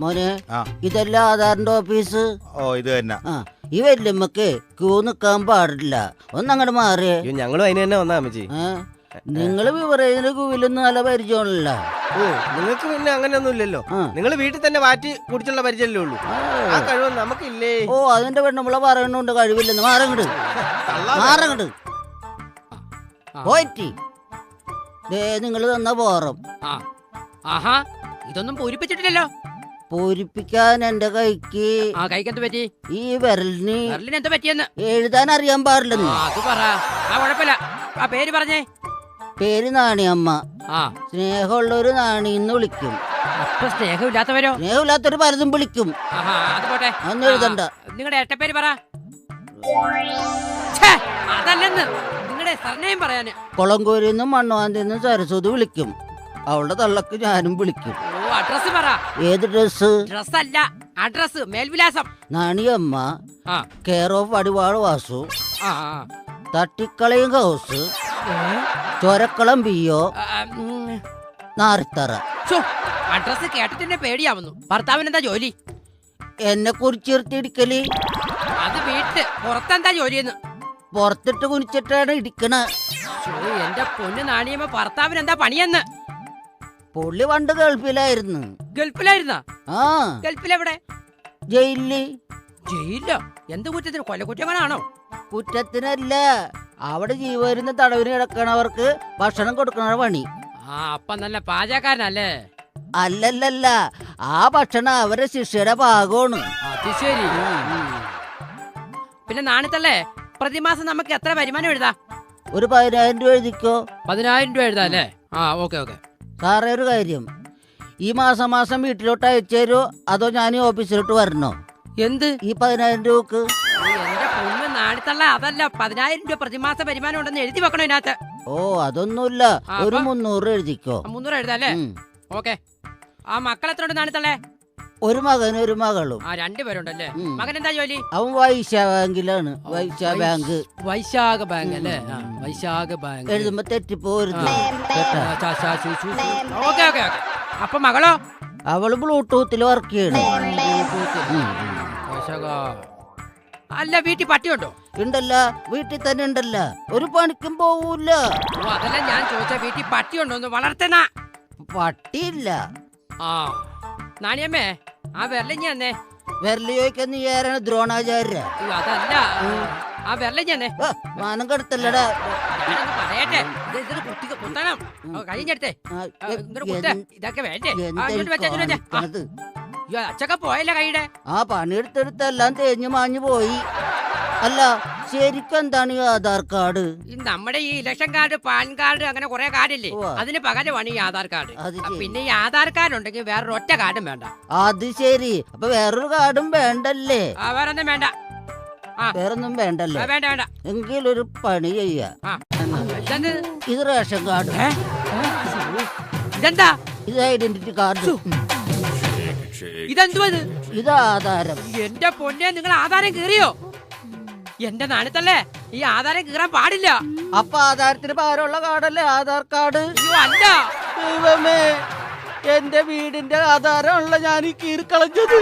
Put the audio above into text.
മോനെ ഇതെല്ലാം ആധാറിന്റെ ഓഫീസ്? ഓ ഇത് തന്നെ. ഈ വല്യമ്മക്ക് ക്യൂ നിക്കാൻ പാടില്ല. ഒന്നങ്ങോട്ട് മാറിയേ ഞങ്ങളും അതിന് തന്നെ വന്നാ അമ്മച്ചി. നിങ്ങൾ നിങ്ങൾ വിവറേജിന്റെ ക്യൂവിലൊന്നും നല്ല പരിചയമുള്ള ഓ നിങ്ങൾക്ക് പിന്നെ അങ്ങനെയൊന്നും ഇല്ലല്ലോ നിങ്ങൾ വീട്ടിൽ തന്നെ വാറ്റി കുടിച്ചുള്ള പരിചയമല്ലേ ഉള്ളൂ. ആ. കഴിവ് നമുക്കില്ലേ? ഓ അതിന്റെ പെണ്ണുമ്പള പറയണുണ്ട് കഴിവില്ലെന്ന്. മാറങ്ങട്. മാറങ്ങട്. ദേ നിങ്ങൾ തന്ന പോറം ആ. ആഹാ ഇതൊന്നും പൂരിപ്പിച്ചിട്ടില്ലല്ലോ. പൂരിപ്പിക്കാൻ എന്റെ കൈക്ക് ആ കൈക്കെന്ത് പറ്റി? ഈ വിരലിന് വിരലിന് എന്താ പറ്റിയെന്ന്? എഴുതാൻ അറിയാൻ ആ, പാടില്ലെന്ന് അത് പറ. ആ കുഴപ്പമില്ല. ആ പേര് പറഞ്ഞേ. പേര് നാണിയമ്മ. ആ. സ്നേഹമുള്ളൊരു നാണിന്ന് വിളിക്കും. അപ്പൊ സ്നേഹമില്ലാത്തവരോ? സ്നേഹമില്ലാത്തൊരു പലതും വിളിക്കും. ആഹാ അത് പോട്ടെ. അതൊന്നും എഴുതണ്ട. നിങ്ങളുടെ ഏട്ടപ്പേര് പറ. ഛേ, അതല്ലെന്ന്. നിങ്ങളുടെ സർനെയും നിന്നും കൊളംകോരിന്നും മണ്ണുവാന്തിന്നും സരസ്വതി വിളിക്കും. അവളുടെ തള്ളക്ക് ഞാനും വിളിക്കും. ഓ അഡ്രസ് പറ. ഏത് ഡ്രസ് ഡ്രസ് അല്ല അഡ്രസ് മേൽവിലാസം. നാണിയമ്മ ആ. കെയർ ഓഫ് വടിവാൾ വാസു ആ ആ. തട്ടിക്കളയും ഹൗസ് ചൊരക്കളം പിയോ ആ, ഉം. ഛോ, അഡ്രസ് കേട്ടിട്ട് പേടിയാവുന്നു. ഭർത്താവിന് എന്താ ജോലി? എന്നെ കുറിച്ചിരുത്തിടിക്കൽ അത് വീട്ടിൽ പുറത്തെന്താ ജോലിയെന്ന്? പുറത്തിട്ട് കുനിച്ചിട്ടാണ് ഇടിക്കണ. എന്റെ പൊന്ന് നാണിയമ്മ ഭർത്താവിന് എന്താ പണിയെന്ന്? പുള്ളി പണ്ട് ഗൾഫിലായിരുന്നു. ഗൾഫിലായിരുന്ന? ആ. ഗൾഫിലെവിടെ? ജയിലിൽ. ജയിലോ എന്ത് കുറ്റത്തിന്? കൊലക്കുറ്റങ്ങളാണോ കുറ്റത്തിനല്ല. അവിടെ ജീവരുന്ന തടവിന് കിടക്കണവർക്ക് ഭക്ഷണം കൊടുക്കണ പണി. ആ അപ്പൊ നല്ല പാചകക്കാരനല്ലേ? അല്ലല്ലല്ല. ആ ഭക്ഷണം അവരെ ശിക്ഷയുടെ ഭാഗമാണ്. അത് ശരി. പിന്നെ നാണിത്തല്ലേ പ്രതിമാസം നമുക്ക് എത്ര വരുമാനം എഴുതാം? ഒരു പതിനായിരം രൂപ എഴുതിക്കോ? പതിനായിരം രൂപ എഴുതാം അല്ലേ? ആ ഓക്കെ ഓക്കെ. സാറേ ഒരു കാര്യം. ഈ മാസം മാസം വീട്ടിലോട്ട് അയച്ചു തരുമോ? അതോ ഞാൻ ഈ ഓഫീസിലോട്ട് വരണോ? എന്ത്? ഈ പതിനായിരം രൂപക്ക്. എന്റെ പൊന്ന് നാണിത്തള്ള അതല്ല പതിനായിരം രൂപ പ്രതിമാസ വരുമാനം ഉണ്ടെന്ന് എഴുതി വെക്കണോ ഇതിനകത്ത്? ഓ അതൊന്നുമില്ല. ആ, ഒരു അപ്പൊ? മുന്നൂറ് എഴുതിക്കോ. മുന്നൂറ് എഴുതാം അല്ലേ? ഉം. ഓക്കെ. ആ മക്കൾ എത്ര ഉണ്ട് നാണിത്തള്ളേ? ഒരു മകനും ഒരു മകളും. ആ രണ്ടുപേരുണ്ടല്ലേ. മകൻ എന്താ ജോലി? അവൻ വൈശ ബാങ്കിലാണ് വൈശ ബാങ്ക്. വൈശാഖ ബാങ്ക് അല്ലേ? ആ, വൈശാഖ ബാങ്ക്. എഴുതുമ്പോ. കേട്ടാ? Okay okay okay. അപ്പൊ മകളോ? അവൾ ബ്ലൂടൂത്തിൽ വർക്ക് ചെയ്യണം. വൈശാഖ. അല്ല വീട്ടിൽ പട്ടിയുണ്ടോ ഉണ്ടല്ല. വീട്ടിൽ തന്നെ ഉണ്ടല്ല. ഒരു പണിക്കും പോവൂല. ഓ അതല്ല ഞാൻ ചോദിച്ച വീട്ടിൽ പട്ടിയുണ്ടോ ഒന്ന് വളർത്തണ? പട്ടിയില്ല. ആ. നാണിയമ്മേ ആ വിരലഞ്ഞി തന്നെ. വിരൽ ചോദിക്കാൻ നീ ആരാണ്? ദ്രോണാചാര്യ അതല്ല. ആ തന്നെ. ആ, മാനം കടത്തല്ലടാ. പറയട്ടെ. കുത്തണം. കഴിഞ്ഞെടുത്തേ ഇതൊക്കെ വേണ്ടേ? അച്ഛക്ക പോയല്ലേ കൈയുടെ? ആ പണിയെടുത്തെടുത്ത് എല്ലാം തേഞ്ഞു മാഞ്ഞു പോയി. അല്ല ശരിക്കും എന്താണ് ഈ ആധാർ കാർഡ്? ഈ നമ്മുടെ ഈ ഇലക്ഷൻ കാർഡ് പാൻ കാർഡ് അങ്ങനെ കുറെ കാർഡില്ലേ? ഉവ്വ. അതിന് പകരമാണ് ഈ ആധാർ കാർഡ്. അത് ശരി. പിന്നെ ഈ ആധാർ കാർഡ് ഉണ്ടെങ്കിൽ വേറൊരു ഒറ്റ കാർഡും വേണ്ട. അത് ശരി. അപ്പൊ വേറൊരു കാർഡും വേണ്ടല്ലേ? ആ വേറൊന്നും വേണ്ട. വേറൊന്നും ആ, വേണ്ടല്ലേ വേണ്ട വേണ്ട. എങ്കിലൊരു പണി ചെയ്യാ. ആ. ഇതെന്ത്? ഇത് റേഷൻ കാർഡ്. ഏ? ഇതെന്താ? ഇത് ഐഡന്റിറ്റി കാർഡ്. ഇതെന്തുവാ ഇത്? ഇത് ആധാരം. എന്റെ പൊന്നെ നിങ്ങൾ ആധാരം കീറിയോ? എന്റെ നാണിത്തല്ലേ? ഈ ആധാരം കീറാൻ പാടില്ല. അപ്പൊ ആധാരത്തിന് പകരമുള്ള കാർഡല്ലേ? ആധാർ കാർഡ്? അയ്യോ അല്ല. ദൈവമേ എന്റെ വീടിന്റെ ആധാരമുള്ള ഞാൻ ഈ കീറിക്കളഞ്ഞത്.